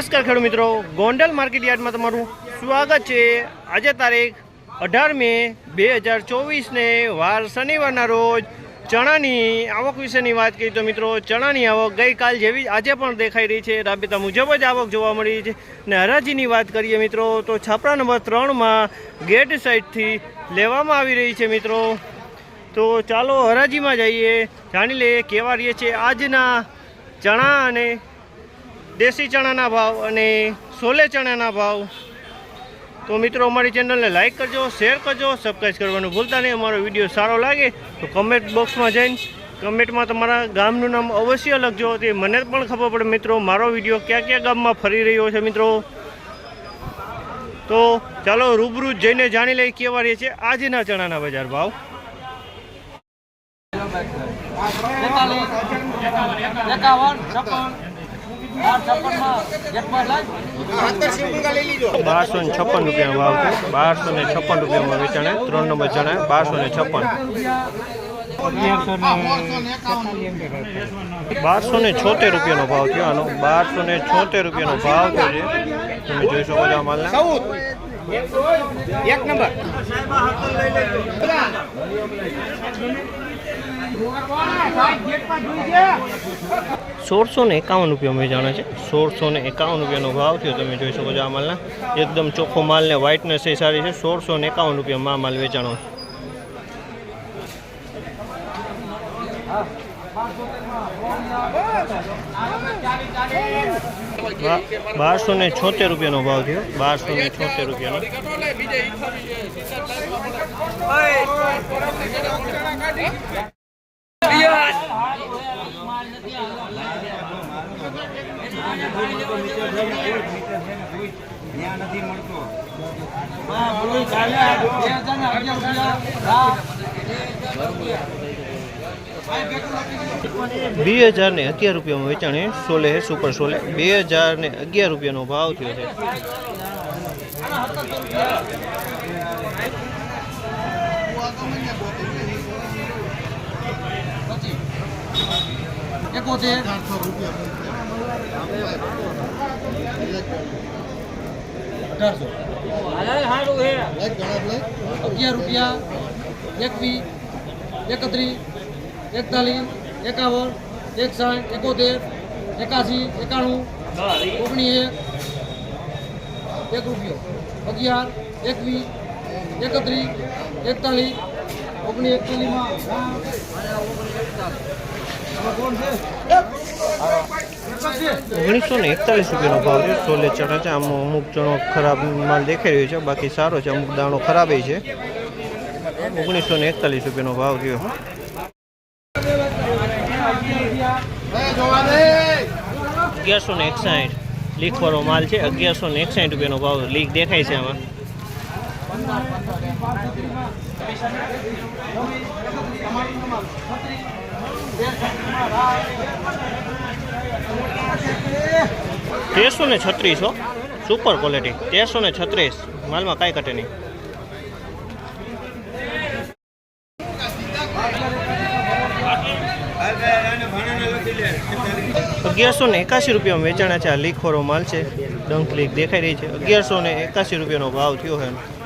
નમસ્કાર ખેડૂત મિત્રો. ગોંડલ માર્કેટ યાર્ડમાં તમારું સ્વાગત છે. આજે તારીખ અઢાર મે બે હજાર ચોવીસને વાર શનિવારના રોજ ચણાની આવક વિશેની વાત કરીએ તો મિત્રો, ચણાની આવક ગઈકાલ જેવી આજે પણ દેખાઈ રહી છે. રાબેતા મુજબ જ આવક જોવા મળી છે. ને હરાજીની વાત કરીએ મિત્રો, તો છાપરા નંબર ત્રણમાં ગેટ સાઈડથી લેવામાં આવી રહી છે મિત્રો. તો ચાલો હરાજીમાં જઈએ. જાણી લઈએ કેવા રહીએ છે આજના ચણા અને દેશી ચણાના ભાવ અને સોલે ચણાના ભાવ તો મિત્રો અમારી ચેનલને લાઇક કરજો શેર કરજો સબસ્ક્રાઈબ કરવાનું ભૂલતા નહીં અમારો વીડિયો સારો લાગે તો કમેન્ટ બોક્સમાં જઈને કમેન્ટમાં તમારા ગામનું નામ અવશ્ય લખજો તે મને પણ ખબર પડે મિત્રો મારો વીડિયો ક્યાં ક્યાં ગામમાં ફરી રહ્યો છે મિત્રો તો ચાલો રૂબરૂ જઈને જાણી લઈએ કેવા રહે છે આજના ચણાના બજાર ભાવ એકાવન બારસો ને છપ્પન રૂપિયાનો ભાવ છે. બારસો ને છપ્પન રૂપિયામાં વેચાણે. ત્રણ નંબર જણાય બારસો ને છપ્પન. બારસો ને છોતેર રૂપિયાનો ભાવ થયો આનો. બારસો ને છોતેર રૂપિયાનો ભાવ થયો છે. તમે જોઈ શકો છો આ માલના. એક નંબર. સોળસો ને એકાવન રૂપિયા વેચાણો છે. સોળસો ને એકાવન રૂપિયાનો ભાવ થયો, તમે જોઈ શકો છો આ માલના. એકદમ ચોખ્ખો માલ ને વ્હાઇટનેસ એ સારી છે. સોળસો ને એકાવન રૂપિયામાં આ માલ વેચાણો બારસો ને છોતેર રૂપિયાનો ભાવ થયો. બારસો ને છોતેર રૂપિયાનો. બે હજાર ને અગિયાર રૂપિયામાં વેચાણે સોલે સુપર સોલે. બે હજાર ને અગિયાર રૂપિયાનો ભાવ થયો છે. એકોતેર. અઢારસો. અગિયાર રૂપિયા એકવીસ એકત્રીસ એકતાલીસ એકાવન એકસાઠ એકોતેર એકાસી એકાણું ઓગણીસ એક એક રૂપિયો. અગિયાર એકવીસ એકત્રીસ એકતાલીસ ઓગણીસ એકતાલીસમાં. ઓગણીસો ને એકતાલીસ રૂપિયાનો ભાવ છે. સોલે ચણા છે. આમ અમુક જણો ખરાબ માલ દેખાઈ રહ્યો છે. બાકી સારો છે. અમુક દાણો ખરાબ છે. ઓગણીસો ને એકતાલીસ રૂપિયાનો ભાવ થયો. અગિયારસો ને એકસાઠ લીકવાળો માલ છે. અગિયારસો ને એકસાઠ રૂપિયાનો ભાવ લીક દેખાય છે આમાં. તેરસો ને છત્રીસ હો. સુપર ક્વોલિટી તેરસો ને છત્રીસ. માલમાં કાંઈ ઘટે નહીં. અગિયારસો ને એકાસી રૂપિયામાં વેચાણા છે. આ લીખોરો માલ છે. ડંક લીક દેખાઈ રહી છે. અગિયારસો ને એકાસી રૂપિયાનો ભાવ થયો છે.